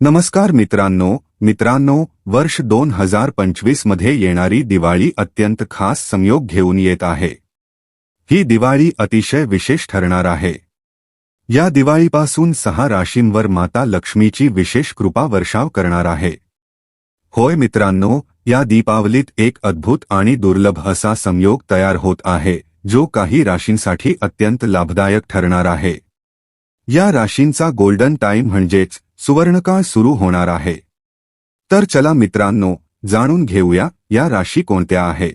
नमस्कार मित्रांनो मित्रांनो, वर्ष दोन हज़ार पंचवीस मध्ये येणारी दिवाळी अत्यंत खास संयोग घेऊन येत आहे. ही दिवाळी अतिशय विशेष ठरणार आहे. या दिवाळीपासून सहा राशींवर माता लक्ष्मीची विशेष कृपा वर्षाव करणार आहे. होय मित्रांनो, या दीपावलीत एक अद्भुत आणि दुर्लभ असा संयोग तयार होत आहे, जो काही राशींसाठी अत्यंत लाभदायक ठरणार आहे. या राशींचा गोल्डन टाइम म्हणजेच सुवर्णकाळ सुरू होणार आहे. तर चला मित्रांनो जाणून घेऊया या राशी कोणत्या आहेत.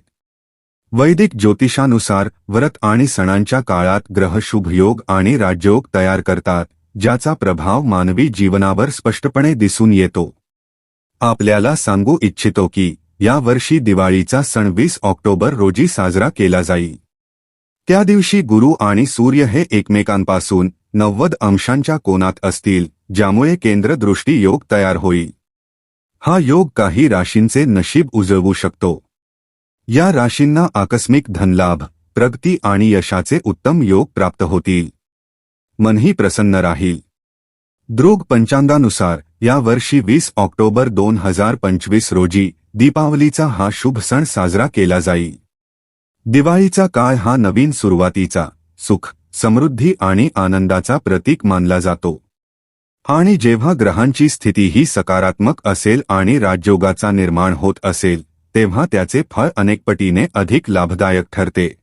वैदिक ज्योतिषानुसार व्रत आणि सणांच्या काळात ग्रह शुभयोग आणि राजयोग तयार करतात ज्याचा प्रभाव मानवी जीवनावर स्पष्टपणे दिसून येतो. आपल्याला सांगू इच्छितो की या वर्षी दिवाळीचा सण वीस ऑक्टोबर रोजी साजरा केला जाईल त्या दिवशी गुरु आणि सूर्य हे एकमेकांपासून नव्वद अंशांच्या कोनात असतील ज्यामुळे केंद्रदृष्टी योग तयार होईल. हा योग काही राशींचे नशीब उजळवू शकतो. या राशींना आकस्मिक धनलाभ प्रगती आणि यशाचे उत्तम योग प्राप्त होतील. मनही प्रसन्न राहील. दृग पंचांगानुसार या वर्षी वीस ऑक्टोबर दोन हजार पंचवीस रोजी दीपावलीचा हा शुभ सण साजरा केला जाईल. दिवाळीचा काळ हा नवीन सुरुवातीचा सुख समृद्धी आणि आनंदाचा प्रतीक मानला जातो. आणि जेव्हा ग्रहांची स्थिती ही सकारात्मक असेल आणि राजयोगाचा निर्माण होत असेल, तेव्हा त्याचे फळ अनेक पटीने अधिक लाभदायक ठरते.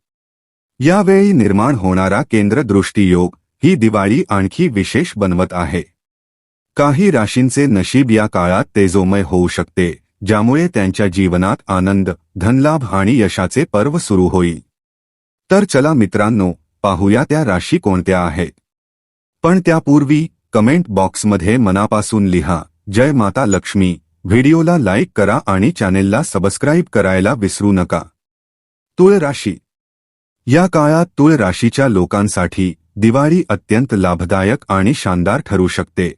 यावेळी निर्माण होणारा केंद्रदृष्टी योग ही दिवाळी विशेष बनवत आहे. काही राशींचे नशीब या काळात तेजोमय होऊ शकते, ज्यामुळे त्यांच्या जीवनात आनंद, धनलाभ आणि यशाचे पर्व सुरू होईल. तर चला मित्रांनो पाहूया त्या राशी कोणत्या आहेत. पण त्यापूर्वी कमेंट बॉक्समध्ये मनापासून लिहा. जय माता लक्ष्मी. व्हिडिओला लाईक करा आणि चॅनेलला सबस्क्राईब करायला विसरू नका. तुळ राशी. या काळात तुळ राशीच्या लोकांसाठी दिवाळी अत्यंत लाभदायक आणि शानदार ठरू शकते.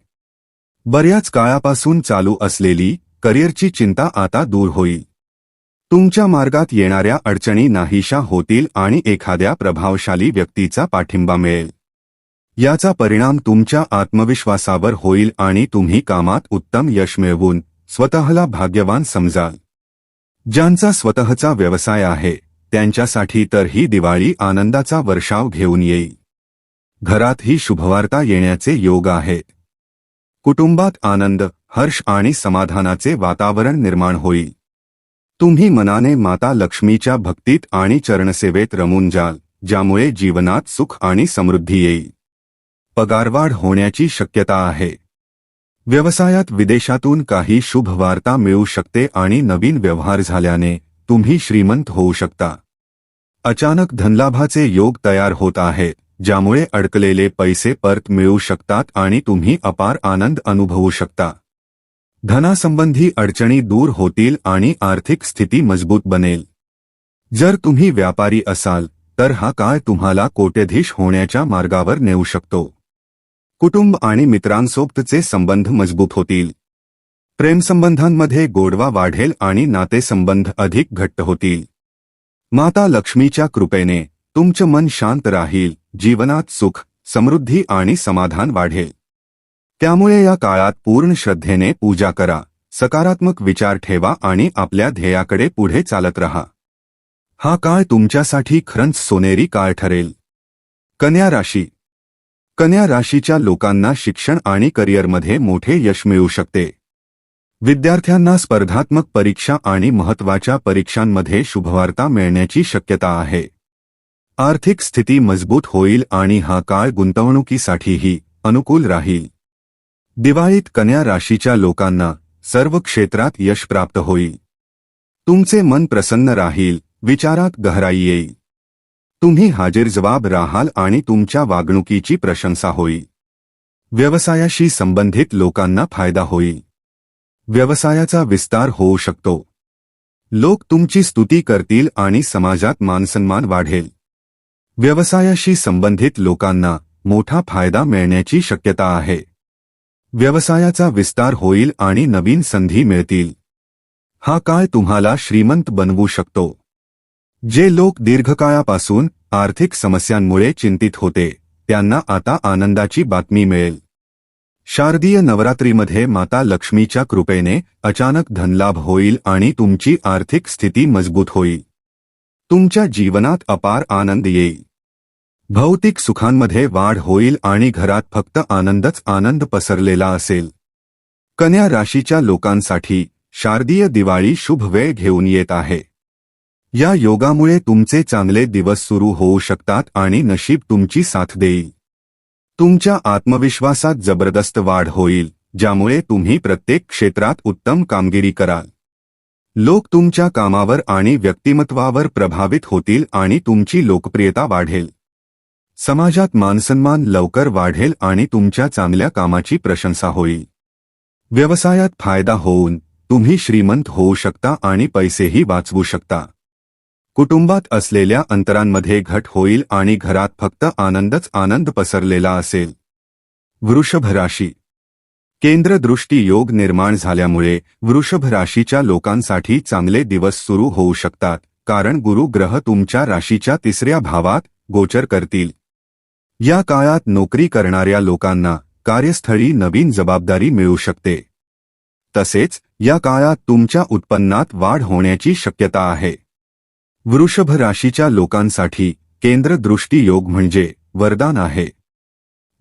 बऱ्याच काळापासून चालू असलेली करिअरची चिंता आता दूर होईल. तुमच्या मार्गात येणाऱ्या अडचणी नाहीशा होतील आणि एखाद्या प्रभावशाली व्यक्तीचा पाठिंबा मिळेल. याचा परिणाम तुमच्या आत्मविश्वासावर होईल आणि तुम्ही कामात उत्तम यश मिळवून स्वतःला भाग्यवान समजाल. ज्यांचा स्वतःचा व्यवसाय आहे त्यांच्यासाठी तर ही दिवाळी आनंदाचा वर्षाव घेऊन येईल. घरात ही शुभवार्ता येण्याचे योग आहेत कुटुंबात आनंद हर्ष आणि समाधानाचे वातावरण निर्माण होईल. तुम्ही मनाने माता लक्ष्मीच्या भक्तीत आणि चरणसेवेत रमून जाल ज्यामुळे जीवनात सुख आणि समृद्धी येईल. पगारवाढ होण्याची शक्यता आहे. व्यवसायात विदेशातून काही शुभ वार्ता मिळू शकते आणि नवीन व्यवहार झाल्याने तुम्ही श्रीमंत होऊ शकता. अचानक धनलाभाचे योग तयार होत आहेत ज्यामुळे अडकलेले पैसे परत मिळू शकतात आणि तुम्ही अपार आनंद अनुभवू शकता. धनासंबंधी अडचणी दूर होतील आणि आर्थिक स्थिती मजबूत बनेल. जर तुम्ही व्यापारी असाल तर हा काळ तुम्हाला कोट्यधीश होण्याच्या मार्गावर नेऊ शकतो. कुटुंब आणि मित्रांसोबतचे संबंध मजबूत होतील. प्रेमसंबंधांमध्ये गोडवा वाढेल आणि नातेसंबंध अधिक घट्ट होतील. माता लक्ष्मीच्या कृपेने तुमचं मन शांत राहील जीवनात सुख समृद्धी आणि समाधान वाढेल. त्यामुळे या काळात पूर्ण श्रद्धेने पूजा करा सकारात्मक विचार ठेवा आणि आपल्या ध्येयाकडे पुढे चालत रहा. हा काळ तुमच्यासाठी खरंच सोनेरी काळ ठरेल. कन्या राशी. कन्या राशीच्या लोकांना शिक्षण आणि करिअरमध्ये मोठे यश मिळू शकते. विद्यार्थ्यांना स्पर्धात्मक परीक्षा आणि महत्त्वाच्या परीक्षांमध्ये शुभवार्ता मिळण्याची शक्यता आहे. आर्थिक स्थिती मजबूत होईल आणि हा काळ गुंतवणुकीसाठीही अनुकूल राहील. दिवाळीत कन्या राशीच्या लोकांना सर्व क्षेत्रात यश प्राप्त होईल. तुमचे मन प्रसन्न राहील विचारात गहराई येईल. तुम्ही हाजीर जबाब राहाल आणि तुमच्या वागणुकीची प्रशंसा होईल. व्यवसायाशी संबंधित लोकांना फायदा होईल. व्यवसायाचा विस्तार होऊ शकतो. लोक तुमची स्तुती करतील आणि समाजात मानसन्मान वाढेल. व्यवसायाशी संबंधित लोकांना मोठा फायदा मिळण्याची शक्यता आहे. व्यवसायाचा विस्तार होईल आणि नवीन संधी मिळतील. हा काळ तुम्हाला श्रीमंत बनवू शकतो. जे लोक दीर्घकाळापासून आर्थिक समस्यांमुळे चिंतित होते त्यांना आता आनंदाची बातमी मिळेल. शारदीय नवरात्रीमध्ये माता लक्ष्मीच्या कृपेने अचानक धनलाभ होईल आणि तुमची आर्थिक स्थिती मजबूत होईल. तुमच्या जीवनात अपार आनंद येईल. भौतिक सुखांमध्ये वाढ होईल आणि घरात फक्त आनंदच आनंद पसरलेला असेल. कन्या राशीच्या लोकांसाठी शारदीय दिवाळी शुभ वेळ घेऊन येत आहे. या योगामुळे तुमचे चांगले दिवस सुरू होऊ शकतात आणि नशीब तुमची साथ देईल. तुमच्या आत्मविश्वासात जबरदस्त वाढ होईल ज्यामुळे तुम्ही प्रत्येक क्षेत्रात उत्तम कामगिरी कराल. लोक तुमच्या कामावर आणि व्यक्तिमत्वावर प्रभावित होतील आणि तुमची लोकप्रियता वाढेल. समाजात मानसन्मान लवकर वाढेल आणि तुमच्या चांगल्या कामाची प्रशंसा होईल. व्यवसायात फायदा होऊन तुम्ही श्रीमंत होऊ शकता आणि पैसेही वाचवू शकता. कुटुंबात असलेल्या अंतरांमध्ये घट होईल आणि घरात फक्त आनंदच आनंद पसरलेला असेल. वृषभ राशी. केंद्रदृष्टी योग निर्माण झाल्यामुळे वृषभ राशीच्या लोकांसाठी चांगले दिवस सुरू होऊ शकतात कारण गुरु ग्रह तुमच्या राशीच्या तिसऱ्या भावात गोचर करतील. या काळात नोकरी करणाऱ्या लोकांना कार्यस्थळी नवीन जबाबदारी मिळू शकते. तसेच या काळात तुमच्या उत्पन्नात वाढ होण्याची शक्यता आहे. वृषभ राशीच्या लोकांसाठी केंद्रदृष्टी योग म्हणजे वरदान आहे.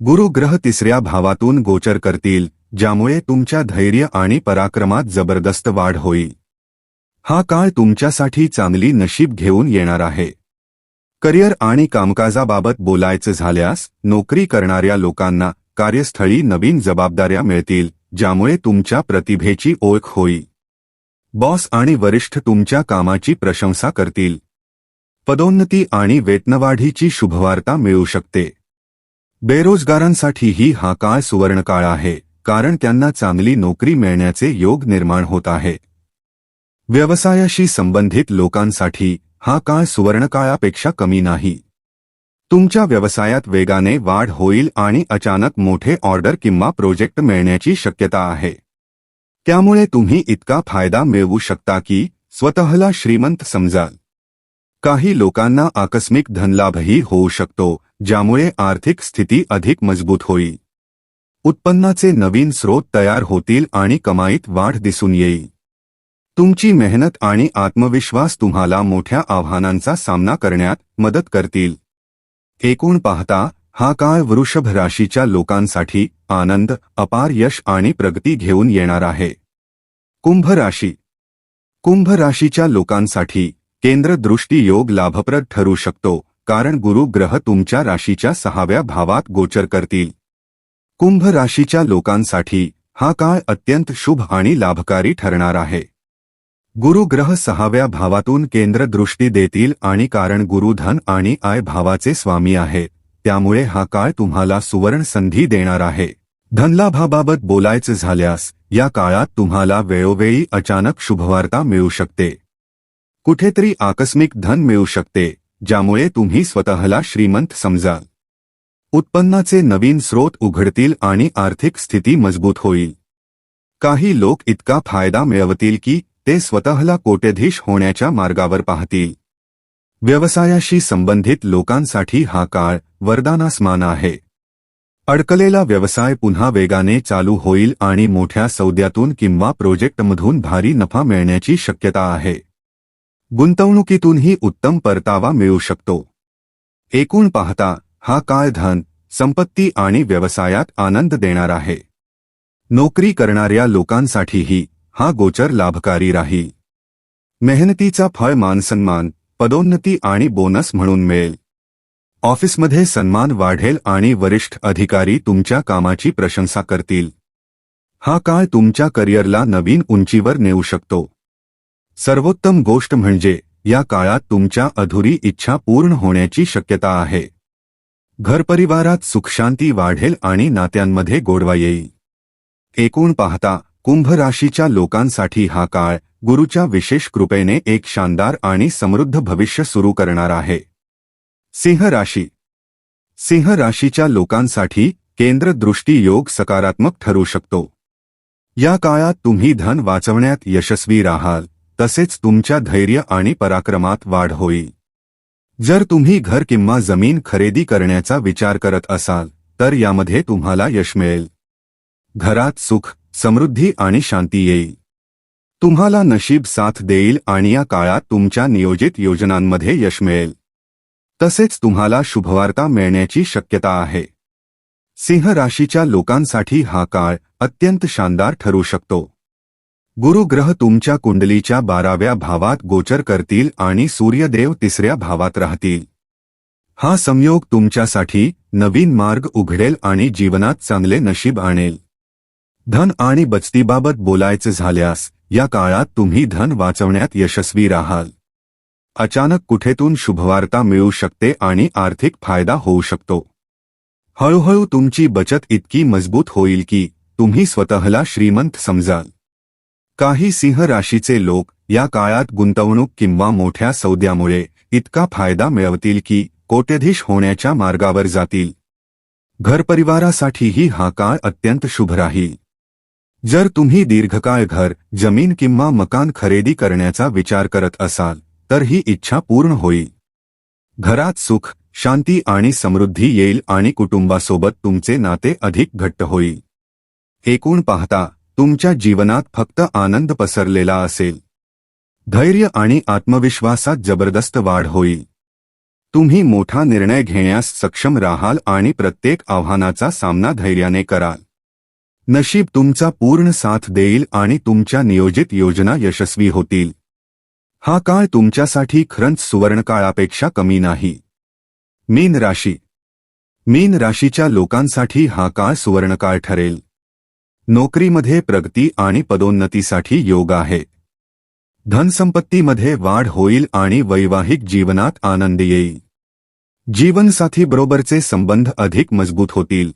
गुरु ग्रह तिसऱ्या भावातून गोचर करतील ज्यामुळे तुमच्या धैर्य आणि पराक्रमात जबरदस्त वाढ होईल. हा काळ तुमच्यासाठी चांगली नशीब घेऊन येणार आहे. करिअर आणि कामकाजाबाबत बोलायचं झाल्यास नोकरी करणाऱ्या लोकांना कार्यस्थळी नवीन जबाबदाऱ्या मिळतील ज्यामुळे तुमच्या प्रतिभेची ओळख होईल. बॉस आणि वरिष्ठ तुमच्या कामाची प्रशंसा करतील. पदोन्नती आणि वेतनवाढीची शुभवार्ता मिळू शकते. बेरोजगारांसाठीही हा काळ सुवर्णकाळ आहे कारण त्यांना चांगली नोकरी मिळण्याचे योग निर्माण होत आहे. व्यवसायाशी संबंधित लोकांसाठी हा काळ सुवर्णकाळापेक्षा कमी नाही. तुमच्या व्यवसायात वेगाने वाढ होईल आणि अचानक मोठे ऑर्डर किंवा प्रोजेक्ट मिळण्याची शक्यता आहे. त्यामुळे तुम्ही इतका फायदा मिळवू शकता की स्वतःला श्रीमंत समजाल. काही लोकांना आकस्मिक धनलाभही होऊ शकतो ज्यामुळे आर्थिक स्थिती अधिक मजबूत होईल. उत्पन्नाचे नवीन स्रोत तयार होतील आणि कमाईत वाढ दिसून येईल. तुमची मेहनत आणि आत्मविश्वास तुम्हाला मोठ्या आव्हानांचा सामना करण्यात मदत करतील. एकूण पाहता हा काळ वृषभ राशीच्या लोकांसाठी आनंद अपार यश आणि प्रगती घेऊन येणार आहे. कुंभ राशी. कुंभ राशीच्या लोकांसाठी केंद्रदृष्टी योग लाभप्रद ठरू शकतो कारण गुरु ग्रह तुमच्या राशीच्या सहाव्या भावात गोचर करतील. कुंभ राशीच्या लोकांसाठी हा काळ अत्यंत शुभ आणि लाभकारी ठरणार आहे. गुरु ग्रह सहाव्या भावातून केंद्रदृष्टी देतील आणि कारण गुरुधन आणि आय भावाचे स्वामी आहेत. त्यामुळे हा काळ तुम्हाला सुवर्ण संधी देणार आहे. धनलाभाबाबत बोलायचं झाल्यास या काळात तुम्हाला वेळोवेळी अचानक शुभवार्ता मिळू शकते. कुठेतरी आकस्मिक धन मिळू शकते ज्यामुळे तुम्ही स्वतःला श्रीमंत समजाल. उत्पन्नाचे नवीन स्रोत उघडतील आणि आर्थिक स्थिती मजबूत होईल. काही लोक इतका फायदा मिळवतील की ते स्वतःला कोट्यधीश होण्याच्या मार्गावर पाहतील. व्यवसायाशी संबंधित लोकांसाठी हा काळ वरदानासमान आहे. अडकलेला व्यवसाय पुन्हा वेगाने चालू होईल आणि मोठ्या सौद्यातून किंवा प्रोजेक्टमधून भारी नफा मिळण्याची शक्यता आहे. गुंतवणुकीतूनही उत्तम परतावा मिळू शकतो. एकूण पाहता हा काळ धन संपत्ती आणि व्यवसायात आनंद देणार आहे. नोकरी करणाऱ्या लोकांसाठीही हा गोचर लाभकारी राही. मेहनतीचा फळ मानसन्मान पदोन्नती आणि बोनस म्हणून मिळेल. ऑफिसमध्ये सन्मान वाढेल आणि वरिष्ठ अधिकारी तुमच्या कामाची प्रशंसा करतील. हा काळ तुमच्या करिअरला नवीन उंचीवर नेऊ शकतो. सर्वोत्तम गोष्ट म्हणजे या काळात तुमच्या अधुरी इच्छा पूर्ण होण्याची शक्यता आहे. घरपरिवारात सुखशांती वाढेल आणि नात्यांमध्ये गोडवा येईल. एकूण पाहता कुंभ राशीच्या लोकांसाठी हा काळ गुरुच्या विशेष कृपेने एक शानदार आणि समृद्ध भविष्य सुरू करणार आहे. सिंह राशी. सिंह राशीच्या लोकांसाठी केंद्रदृष्टी योग सकारात्मक ठरू शकतो. या काळात तुम्ही धन वाचवण्यात यशस्वी राहाल तसेच तुमच्या धैर्य आणि पराक्रमात वाढ होईल. जर तुम्ही घर किंवा जमीन खरेदी करण्याचा विचार करत असाल तर यामध्ये तुम्हाला यश मिळेल. घरात सुख समृद्धी आणि शांती येईल. तुम्हाला नशीब साथ देईल आणि या काळात तुमच्या नियोजित योजनांमध्ये यश मिळेल. तसेच तुम्हाला शुभवार्ता मिळण्याची शक्यता आहे. सिंह राशीच्या लोकांसाठी हा काळ अत्यंत शानदार ठरू शकतो. गुरुग्रह तुमच्या कुंडलीच्या बाराव्या भावात गोचर करतील आणि सूर्यदेव तिसऱ्या भावात राहतील. हा संयोग तुमच्यासाठी नवीन मार्ग उघडेल आणि जीवनात चांगले नशीब आणेल. धन आणि बचतीबाबत बोलायचे झाल्यास या काळात तुम्ही धन वाचवण्यात यशस्वी राहाल. अचानक कुठेतून शुभवार्ता मिळू शकते आणि आर्थिक फायदा होऊ शकतो. हळूहळू तुमची बचत इतकी मजबूत होईल की तुम्ही स्वतःला श्रीमंत समजाल. काही सिंह राशीचे लोक या काळात गुंतवणूक किंवा मोठ्या सौद्यामुळे इतका फायदा मिळवतील की कोट्यधीश होण्याच्या मार्गावर जातील. घरपरिवारासाठीही हा काळ अत्यंत शुभ राहील. जर तुम्ही दीर्घकाळ घर जमीन किंवा मकान खरेदी करण्याचा विचार करत असाल तर ही इच्छा पूर्ण होईल. घरात सुख शांती आणि समृद्धी येईल आणि कुटुंबासोबत तुमचे नाते अधिक घट्ट होईल. एकूण पाहता तुमच्या जीवनात फक्त आनंद पसरलेला असेल. धैर्य आणि आत्मविश्वासात जबरदस्त वाढ होईल. तुम्ही मोठा निर्णय घेण्यास सक्षम राहाल आणि प्रत्येक आव्हानाचा सामना धैर्याने कराल. नशीब तुमचा पूर्ण साथ देईल आणि तुमच्या नियोजित योजना यशस्वी होतील. हा काळ तुमच्यासाठी खरंच सुवर्णकाळापेक्षा कमी नाही. मीन राशी. मीन राशीच्या लोकांसाठी हा काळ सुवर्णकाळ ठरेल. नोकरीमध्ये प्रगती आणि पदोन्नतीसाठी योग आहे. धनसंपत्तीमध्ये वाढ होईल आणि वैवाहिक जीवनात आनंद येईल. जीवनसाथीबरोबरचे संबंध अधिक मजबूत होतील.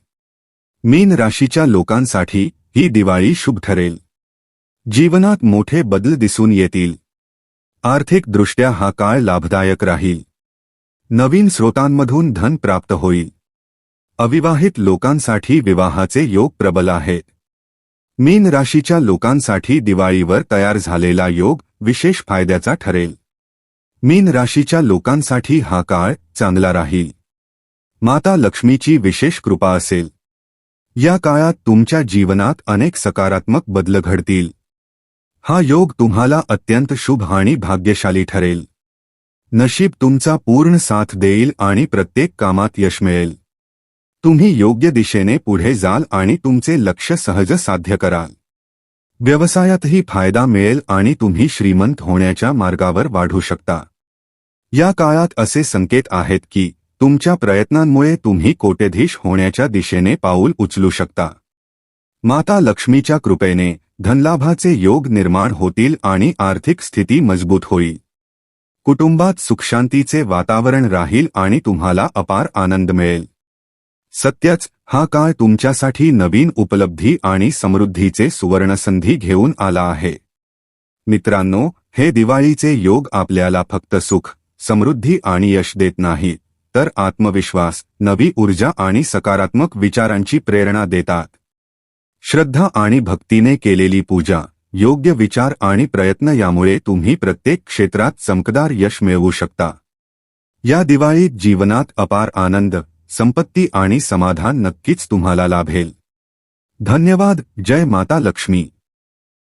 मीन राशीच्या लोकांसाठी ही दिवाळी शुभ ठरेल. जीवनात मोठे बदल दिसून येतील. आर्थिकदृष्ट्या हा काळ लाभदायक राहील. नवीन स्रोतांमधून धन प्राप्त होईल. अविवाहित लोकांसाठी विवाहाचे योग प्रबल आहेत. मीन राशीच्या लोकांसाठी दिवाळीवर तयार झालेला योग विशेष फायद्याचा ठरेल. मीन राशीच्या लोकांसाठी हा काळ चांगला राहील. माता लक्ष्मीची विशेष कृपा असेल. या काळात तुमच्या जीवनात अनेक सकारात्मक बदल घडतील. हा योग तुम्हाला अत्यंत शुभ आणि भाग्यशाली ठरेल. नशीब तुमचा पूर्ण साथ देईल आणि प्रत्येक कामात यश मिळेल. तुम्ही योग्य दिशेने पुढे जाल आणि तुमचे लक्ष सहज साध्य कराल. व्यवसायातही फायदा मिळेल आणि तुम्ही श्रीमंत होण्याच्या मार्गावर वाढू शकता. या काळात असे संकेत आहेत की तुमच्या प्रयत्नांमुळे तुम्ही कोटेधीश होण्याच्या दिशेने पाऊल उचलू शकता. माता लक्ष्मीच्या कृपेने धनलाभाचे योग निर्माण होतील आणि आर्थिक स्थिती मजबूत होईल. कुटुंबात सुखशांतीचे वातावरण राहील आणि तुम्हाला अपार आनंद मिळेल. सत्यच हा काळ तुमच्यासाठी नवीन उपलब्धी आणि समृद्धीचे सुवर्णसंधी घेऊन आला आहे. मित्रांनो हे दिवाळीचे योग आपल्याला फक्त सुख समृद्धी आणि यश देत नाहीत. तर आत्मविश्वास नवी ऊर्जा आणि सकारात्मक विचारांची प्रेरणा देतात. श्रद्धा आणि भक्तीने केलेली पूजा योग्य विचार आणि प्रयत्न यामुळे तुम्ही प्रत्येक क्षेत्रात चमकदार यश मिळवू शकता. या दिवाळीत जीवनात अपार आनंद संपत्ती आणि समाधान नक्कीच तुम्हाला लाभेल. धन्यवाद जय माता लक्ष्मी.